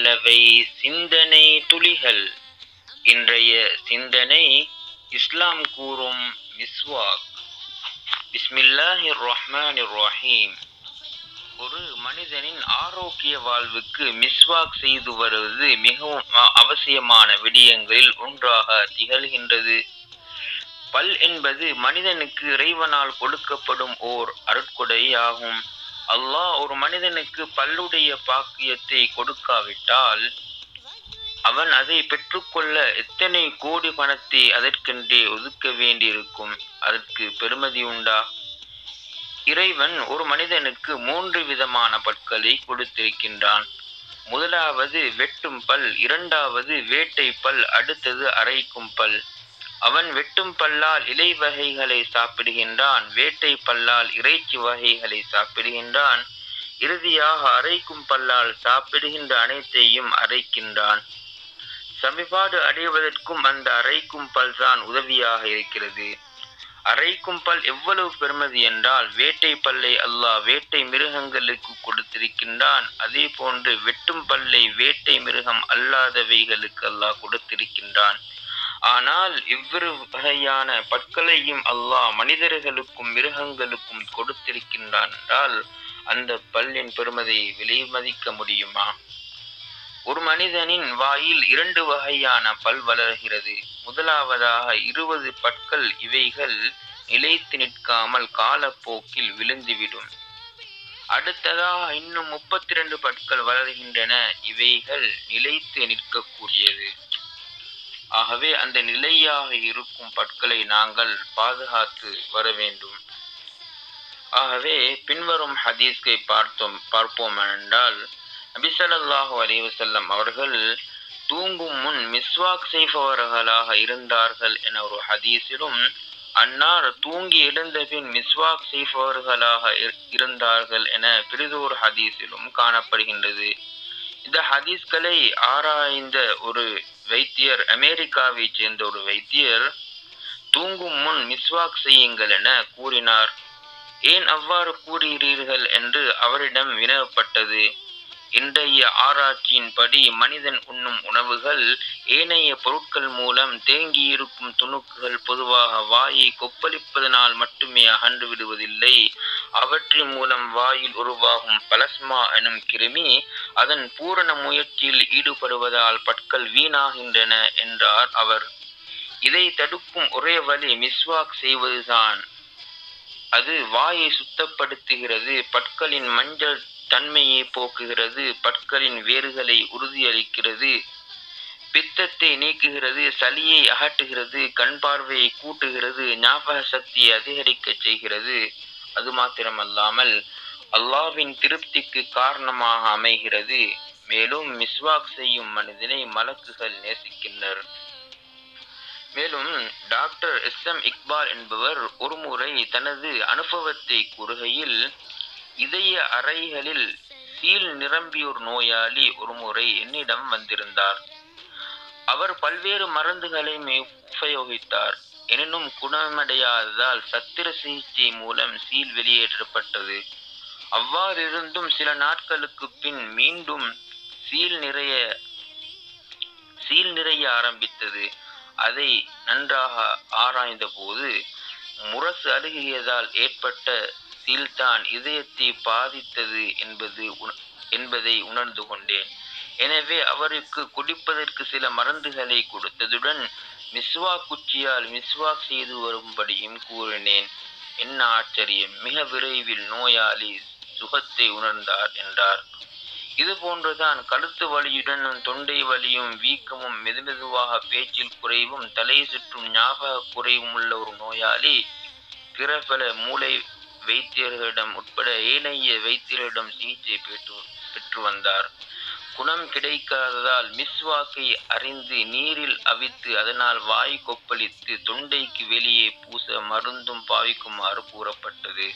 உள்ளவை சிந்தனை துளிகள். இன்றைய சிந்தனை இஸ்லாம் கூறும் மிஸ்வாக். பிஸ்மில்லாஹி ரஹ்மான் ரஹீம் ஒரு மனிதனின் ஆரோக்கிய வாழ்வுக்கு மிஸ்வாக் செய்து வருவது மிகவும் அவசியமான விடயங்களில் ஒன்றாக திகழ்கின்றது. பல் என்பது மனிதனுக்கு இறைவனால் கொடுக்கப்படும் ஓர் அருட்கொடை ஆகும் அல்லாஹ் ஒரு மனிதனுக்கு பல்லுடைய பாக்கியத்தை கொடுக்காவிட்டால் அவன் அதை பெற்றுக்கொள்ள எத்தனை கோடி பணத்தை அதற்கென்றே ஒதுக்க வேண்டியிருக்கும்? அதற்கு பெருமதி உண்டா? இறைவன் ஒரு மனிதனுக்கு மூன்று விதமான பற்களை கொடுத்திருக்கின்றான். முதலாவது வெட்டும் பல் இரண்டாவது வேட்டை பல் அடுத்தது அரைக்கும் பல். அவன் வெட்டும் பல்லால் இலை வகைகளை சாப்பிடுகின்றான் வேட்டை பல்லால் இறைச்சி வகைகளை சாப்பிடுகின்றான் இறுதியாக அரைக்கும் பல்லால் சாப்பிடுகின்ற அனைத்தையும் அரைக்கின்றான். சமிபாடு அடைவதற்கும் அந்த அரைக்கும் பல் தான் உதவியாக இருக்கிறது. அரைக்கும் பல் எவ்வளவு பெருமதி என்றால் வேட்டை பல்லை அல்லாஹ் வேட்டை மிருகங்களுக்கு கொடுத்திருக்கின்றான் அதே போன்று வெட்டும் பல்லை வேட்டை மிருகம் அல்லாதவைகளுக்கு அல்லாஹ் கொடுத்திருக்கின்றான். ஆனால் இவ்விரு வகையான பற்களையும் அல்லாஹ் மனிதர்களுக்கும் மிருகங்களுக்கும் கொடுத்திருக்கின்றான் என்றால் அந்த பல்லின் பெருமதியை விலைமதிக்க முடியுமா? ஒரு மனிதனின் வாயில் இரண்டு வகையான பல் வளர்கிறது. முதலாவதாக இருபது பற்கள் இவைகள் நிலைத்து நிற்காமல் காலப்போக்கில் விழுந்துவிடும். அடுத்ததாக இன்னும் முப்பத்தி இரண்டு பற்கள் வளர்கின்றன. இவைகள் நிலைத்து நிற்கக்கூடியது. ஆகவே அந்த நிலையாக இருக்கும் பற்களை நாங்கள் பாதுகாத்து வர வேண்டும். ஆகவே பின்வரும் ஹதீஸ்கை பார்த்தோம் பார்ப்போம் என்றால் நபிசல்லாஹு அலிவசல்லம் அவர்கள் தூங்கும் முன் மிஸ்வாக் செய்பவர்களாக இருந்தார்கள் என ஒரு ஹதீஸிலும் அன்னார் தூங்கி எழுந்த பின் மிஸ்வாக் செய்பவர்களாக இரு- இருந்தார்கள் என பிரிதோர் ஹதீஸிலும் காணப்படுகின்றது. இந்த ஹதீஸ்களை ஆராய்ந்த ஒரு வைத்தியர் அமெரிக்காவைச் சேர்ந்த ஒரு வைத்தியர் தூங்கும் முன் மிஸ்வாக் செய்யுங்கள் என கூறினார். ஏன் அவ்வாறு கூறுகிறீர்கள் என்று அவரிடம் வினவப்பட்டது. இன்றைய ஆராய்ச்சியின்படி மனிதன் உண்ணும் உணவுகள் ஏனைய பொருட்கள் மூலம் தேங்கியிருக்கும் துணுக்குகள் பொதுவாக வாயை கொப்பளிப்பதனால் மட்டுமே அகன்று விடுவதில்லை. அவற்றின் மூலம் வாயில் உருவாகும் பலஸ்மா எனும் கிருமி அதன் பூரண முயற்சியில் ஈடுபடுவதால் பற்கள் வீணாகின்றன என்றார் அவர். இதை தடுக்கும் ஒரே வழி மிஸ்வாக் செய்வதுதான். அது வாயை சுத்தப்படுத்துகிறது பற்களின் மஞ்சள் தன்மையை போக்குகிறது பற்களின் வேர்களை உறுதியளிக்கிறது பித்தத்தை நீக்குகிறது சளியை அகற்றுகிறது கண் பார்வையை கூட்டுகிறது ஞாபக சக்தியை அதிகரிக்கச் செய்கிறது. அது மாத்திரமல்லாமல் அல்லாஹ்வின் திருப்திக்கு காரணமாக அமைகிறது. மேலும் மிஸ்வாக் செய்யும் மனிதனை மலக்குகள் நேசிக்கின்றனர். மேலும் டாக்டர் எஸ் எம் இக்பால் என்பவர் ஒருமுறை தனது அனுபவத்தை கூறுகையில் இதய அறைகளில் சீல் நிரம்பியோர் நோயாளி ஒருமுறை என்னிடம் வந்திருந்தார். அவர் பல்வேறு மருந்துகளை உபயோகித்தார். எனினும் குணமடையாததால் சத்திர சிகிச்சை மூலம் சீல் வெளியேற்றப்பட்டது. அவ்வாறிருந்தும் சில நாட்களுக்கு பின் மீண்டும் சீல் நிறைய சீல் நிறைய ஆரம்பித்தது. அதை நன்றாக ஆராய்ந்த போது முரசு அருகியதால் ஏற்பட்ட சீல்தான் இதயத்தை பாதித்தது என்பது என்பதை உணர்ந்து கொண்டேன். எனவே அவருக்கு குடிப்பதற்கு சில மருந்துகளை கொடுத்ததுடன் மிஸ்வா குச்சியால் மிஸ்வாக் செய்து வரும்படியும் கூறினேன். என்ன ஆச்சரியம் மிக விரைவில் நோயாளி சுகத்தை உணர்ந்தார் என்றார். இது போன்றுதான் கழுத்து வலியுடனும் தொண்டை வலியும் வீக்கமும் மெதுமெதுவாக பேச்சில் குறைவும் தலை சுற்றும் ஞாபக குறைவும் உள்ள ஒரு நோயாளி பிற பல மூளை வைத்தியர்களிடம் உட்பட ஏனைய வைத்தியர்களிடம் சிகிச்சை பெற்று பெற்று வந்தார். குணம் கிடைக்காததால் மிஸ்வாக்கை அறிந்து நீரில் அவித்து அதனால் வாய் கொப்பளித்து தொண்டைக்கு வெளியே பூச மருந்தும் பாவிக்குமாறு கூறப்பட்டது.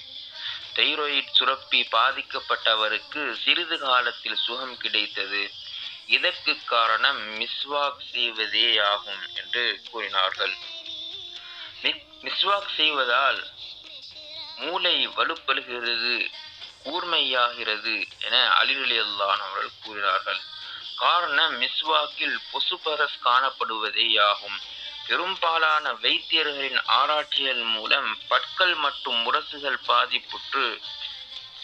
தைராய்டு சுரப்பி பாதிக்கப்பட்டவருக்கு சிறிது காலத்தில் சுகம் கிடைத்தது. இதற்கு காரணம் மிஸ்வாக் செய்வதே ஆகும் என்று கூறினார்கள். மிஸ்வாக் செய்வதால் மூளை வலுப்பெறுகிறது கூர்மையாகிறது என அலிரலி அல்லான் அவர்கள் கூறினார்கள் காரணம் மிஸ்வாக்கில் பொசுபரஸ் காணப்படுவதேயாகும் பெரும்பாலான வைத்தியர்களின் ஆராய்ச்சிகள் மூலம் பற்கள் மற்றும் முரசுகள் பாதிப்புற்று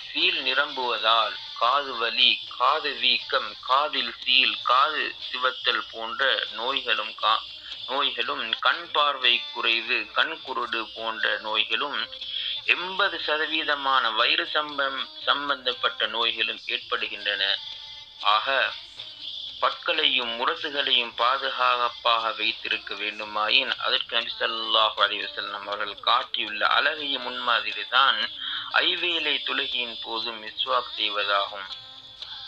சீல் நிரம்புவதால் காது வலி காது வீக்கம் காதில் சீல் காது சிவத்தல் போன்ற நோய்களும் கா நோய்களும் கண் பார்வை குறைவு கண் குருடு போன்ற நோய்களும் எண்பது சதவீதமான வயிறு சம்பம் சம்பந்தப்பட்ட நோய்களும் ஏற்படுகின்றன. ஆக பற்களையும் முரசுகளையும் பாதுகாப்பாக வைத்திருக்க வேண்டுமாயின் அதற்கு நபி ஸல்லல்லாஹு அலைஹி அவர்கள் காட்டியுள்ள அழகிய முன்மாதிரி தான் ஐவேலை துலகியின் போதும் மிஸ்வாக் செய்வதாகும்.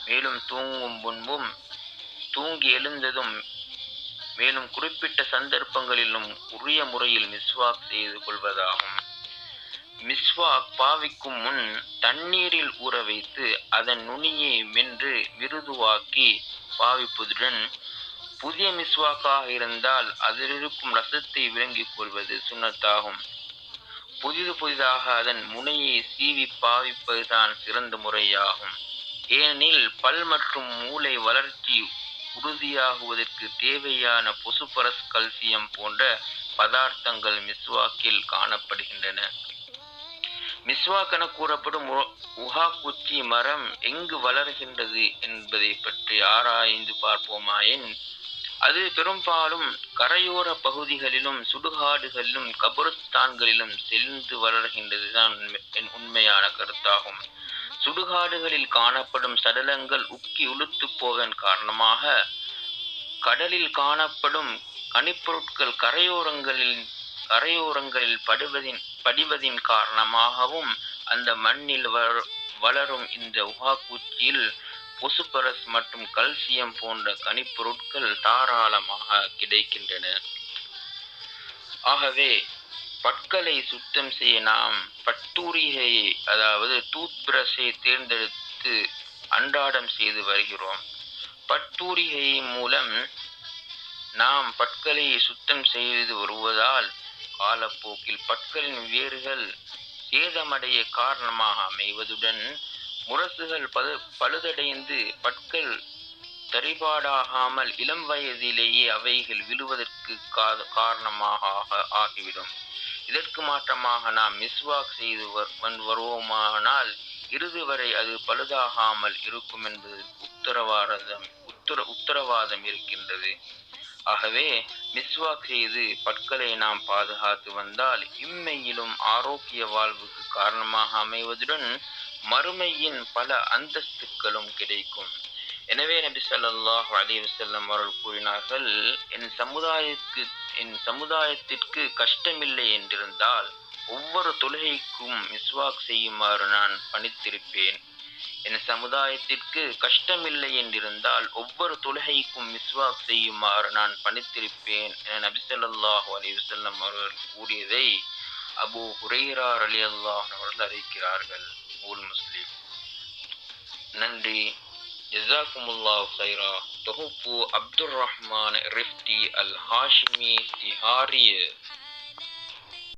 மேலும் தூங்கும் முன்பும் தூங்கி எழுந்ததும் மேலும் குறிப்பிட்ட சந்தர்ப்பங்களிலும் உரிய முறையில் மிஸ்வாக் செய்து கொள்வதாகும். மிஸ்வாக் பாவிக்கும் முன் தண்ணீரில் ஊற வைத்து அதன் நுனியை மென்று மிருதுவாக்கி பாவிப்பதுடன் புதிய மிஸ்வாக்காக இருந்தால் அதிலிருக்கும் ரசத்தை விளங்கிக் கொள்வது சுண்ணத்தாகும். புதிது புதிதாக அதன் முனையை சீவி பாவிப்பதுதான் சிறந்த முறையாகும். ஏனெனில் பல் மற்றும் மூளை வளர்ச்சி உறுதியாகுவதற்கு தேவையான பொசுபரஸ் கல்சியம் போன்ற பதார்த்தங்கள் மிஸ்வாக்கில் காணப்படுகின்றன. மிஸ்வாக் என கூறப்படும் உஹா குச்சி மரம் எங்கு வளர்கின்றது என்பதை பற்றி ஆராய்ந்து பார்ப்போமாயின் அது பெரும்பாலும் கரையோர பகுதிகளிலும் சுடுகாடுகளிலும் கபருஸ்தான்களிலும் சென்று வளர்கின்றதுதான் உண்மையான கருத்தாகும். சுடுகாடுகளில் காணப்படும் சடலங்கள் உக்கி உளுத்து போவதன் காரணமாக கடலில் காணப்படும் கனிப்பொருட்கள் கரையோரங்களில் கரையோரங்களில் படுவதின் படிவதின் காரணமாகவும் அந்த மண்ணில் வளரும் இந்த உகாப்பூச்சியில் பொசுபரஸ் மற்றும் கல்சியம் போன்ற கனிப்பொருட்கள் தாராளமாக கிடைக்கின்றன. ஆகவே பற்களை சுத்தம் செய்ய நாம் பட்டூரிகையை அதாவது டூத் பிரஷை தேர்ந்தெடுத்து அன்றாடம் செய்து வருகிறோம். பட்டூரிகை மூலம் நாம் பற்களை சுத்தம் செய்து வருவதால் காலப்போக்கில் பற்களின் வேர்கள் சேதமடைய காரணமாக அமைவதுடன் முரசுகள் பது பழுதடைந்து பற்கள் தரிபாடாகாமல் இளம் வயதிலேயே அவைகள் விழுவதற்கு காரணமாக ஆகிவிடும். இதற்கு மாற்றமாக நாம் மிஸ்வாக் செய்து வருவோமானால் இறுதி வரை அது பழுதாகாமல் இருக்கும் என்பது உத்தரவாதம் உத்தர உத்தரவாதம் இருக்கின்றது. ஆகவே மிஸ்வாக் செய்து பற்களை நாம் பாதுகாத்து வந்தால் இம்மையிலும் ஆரோக்கிய வாழ்வுக்கு காரணமாக அமைவதுடன் மறுமையின் பல அந்தஸ்துக்களும் கிடைக்கும். எனவே நபி ஸல்லல்லாஹு அலைஹி வஸல்லம் அவர்கள் கூறினார்கள் என் சமுதாயத்திற்கு என் சமுதாயத்திற்கு கஷ்டமில்லை என்றிருந்தால் ஒவ்வொரு தொழுகைக்கும் மிஸ்வாக் செய்யுமாறு நான் பணித்திருப்பேன். என் சமுதாயத்திற்கு கஷ்டமில்லை என்றிருந்தால் ஒவ்வொரு தொழுகைக்கும் மிஸ்வாக் செய்யுமாறு நான் பணித்திருப்பேன் என நபிசல்லாஹு ஸல்லல்லாஹு அவர்கள் கூறியதை அபு ஹுரைரார் அலி அல்லாஹ் அவர்கள் அறிவிக்கிறார்கள். ஊல் முஸ்லீம். நன்றி. ஜசாக்குமுல்லாஹ் ஹைரா தொகுப்பு அப்துல் ரஹ்மான் ரிஃப்டி அல் ஹாஷிமி திஹாரிய